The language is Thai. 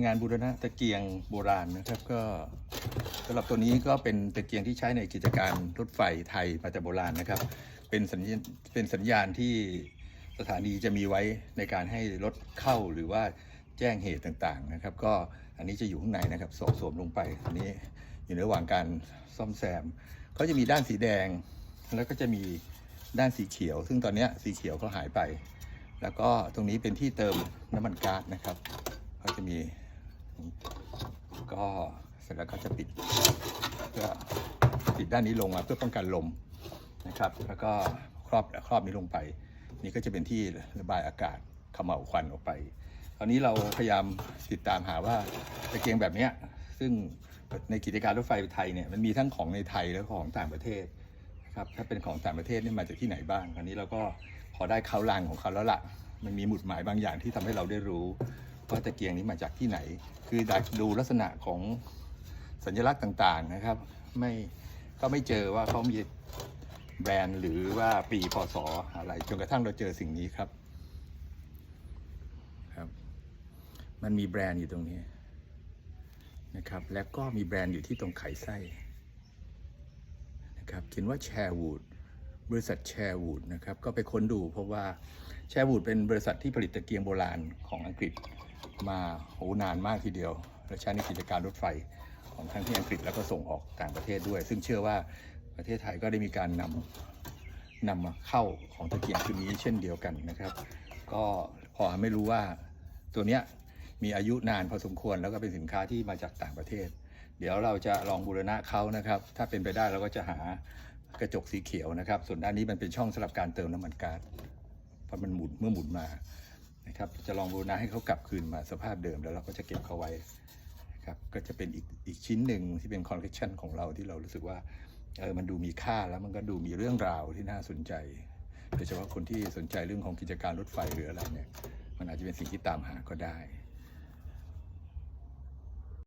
งานบูรณะตะเกียงโบราณนะครับก็สำหรับตัวนี้ก็เป็นตะเกียงที่ใช้ในกิจการรถไฟไทยมาแต่โบราณนะครับ เป็นสัญญาณเป็นสัญญาณที่สถานีจะมีไว้ในการให้รถเข้าหรือว่าแจ้งเหตุต่างๆนะครับ ก็อันนี้จะอยู่ข้างในนะครับสสวมลงไปอันนี้อยู่ในระหว่างการซ่อมแซมเขาจะมีด้านสีแดง แล้วก็จะมีด้านสีเขียว ซึ่งตอนนี้สีเขียวก็หายไป แล้วก็ตรงนี้เป็นที่เติมน้ำมันก๊าซนะครับเขาจะมี ก็เสร็จแล้วก็จะปิดเพื่อปิดด้านนี้ลงมาเพื่อป้องกันลมนะครับ แล้วก็ครอบครอบนี้ลงไป นี่ก็จะเป็นที่ระบายอากาศเขม่าวควันออกไปคราวนี้เราพยายามติดตามหาว่าตะเกียงแบบนี้ซึ่งในกิจการรถไฟไทยเนี่ยมันมีทั้งของในไทยและของต่างประเทศนะครับถ้าเป็นของต่างประเทศนี่มาจากที่ไหนบ้างคราวนี้เราก็พอได้เขาลังของเขาแล้วล่ะ มันมีหมุดหมายบางอย่างที่ทำให้เราได้รู้ ว่าตะเกียงนี้มาจากที่ไหน คือด้ดูลักษณะของสัญลักษณ์ต่างๆนะครับ ไม่ก็ไม่เจอว่าเขามีแบรนด์หรือว่าปีพศอะไรจนกระทั่งเราเจอสิ่งนี้ครับครับ มันมีแบรนด์อยู่ตรงนี้นะครับ แล้วก็มีแบรนด์อยู่ที่ตรงไขไส้นะครับเขียนว่าแชร์วูดบริษัทแชร์วูดนะครับ ก็ไปค้นดูเพราะว่า แชร์วูดเป็นบริษัทที่ผลิตตะเกียงโบราณของอังกฤษมาโหนานมากทีเดียว และใช้ในกิจการรถไฟของทั้งที่อังกฤษแล้วก็ส่งออกต่างประเทศด้วย ซึ่งเชื่อว่าประเทศไทยก็ได้มีการนำนำมาเข้าของตะเกียงชุดนี้เช่นเดียวกันนะครับ ก็พอไม่รู้ว่าตัวเนี้ยมีอายุนานพอสมควรแล้วก็เป็นสินค้าที่มาจากต่างประเทศ เดี๋ยวเราจะลองบูรณะเขานะครับ ถ้าเป็นไปได้เราก็จะหากระจกสีเขียวนะครับ ส่วนด้านนี้มันเป็นช่องสำหรับการเติมน้ำมันก๊าซ เพราะมันหมุนเมื่อหมุนมานะครับ จะลองบูรณาให้เขากลับคืนมาสภาพเดิมแล้วเราก็จะเก็บเขาไว้นะครับก็จะเป็นอีกอีกชิ้นหนึ่งที่เป็นคอลเลกชันของเราที่เรารู้สึกว่าเออมันดูมีค่าแล้วมันก็ดูมีเรื่องราวที่น่าสนใจโดยเฉพาะคนที่สนใจเรื่องของกิจการรถไฟหรืออะไรเนี่ยมันอาจจะเป็นสิ่งที่ตามหาก็ได้